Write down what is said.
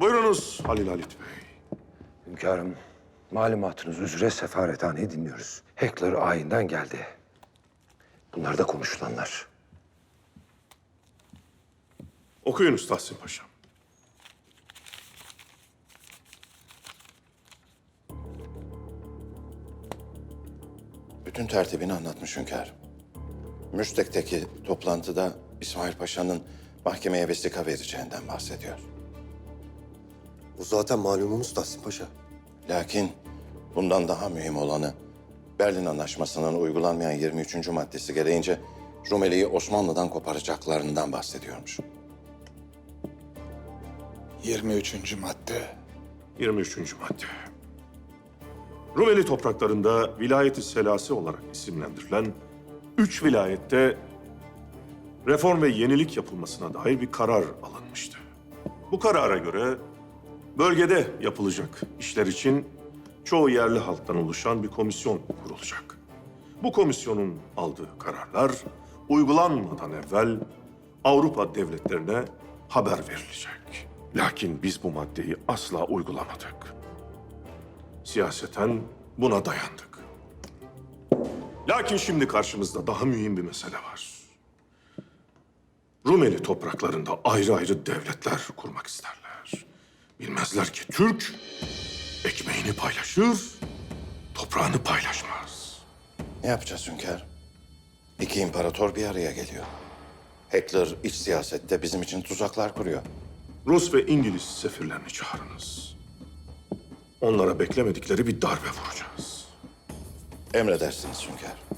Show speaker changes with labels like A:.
A: Buyurunuz Halil Halit Bey.
B: Hünkârım, malumatınız üzere sefarethaneyi dinliyoruz. Heckler ayinden geldi. Bunlar da konuşulanlar.
A: Okuyunuz Tahsin Paşam.
C: Bütün tertibini anlatmış hünkârım. Müştek'teki toplantıda İsmail Paşa'nın mahkemeye vesika vereceğinden bahsediyor.
D: Bu zaten malumumuz Tahsin Paşa.
C: Lakin bundan daha mühim olanı Berlin Anlaşması'nın uygulanmayan 23. maddesi gereğince Rumeli'yi Osmanlı'dan koparacaklarından bahsediyormuş.
E: 23. madde.
A: 23. madde. Rumeli topraklarında vilayeti selasi olarak isimlendirilen üç vilayette reform ve yenilik yapılmasına dair bir karar alınmıştı. Bu karara göre bölgede yapılacak işler için çoğu yerli halktan oluşan bir komisyon kurulacak. Bu komisyonun aldığı kararlar uygulanmadan evvel Avrupa devletlerine haber verilecek. Lakin biz bu maddeyi asla uygulamadık. Siyaseten buna dayandık. Lakin şimdi karşımızda daha mühim bir mesele var. Rumeli topraklarında ayrı ayrı devletler kurmak isterler. Bilmezler ki Türk ekmeğini paylaşır, toprağını paylaşmaz.
C: Ne yapacağız hünkârım? İki imparator bir araya geliyor. Hitler iç siyasette bizim için tuzaklar kuruyor.
A: Rus ve İngiliz sefirlerini çağırınız. Onlara beklemedikleri bir darbe vuracağız.
C: Emredersiniz hünkârım.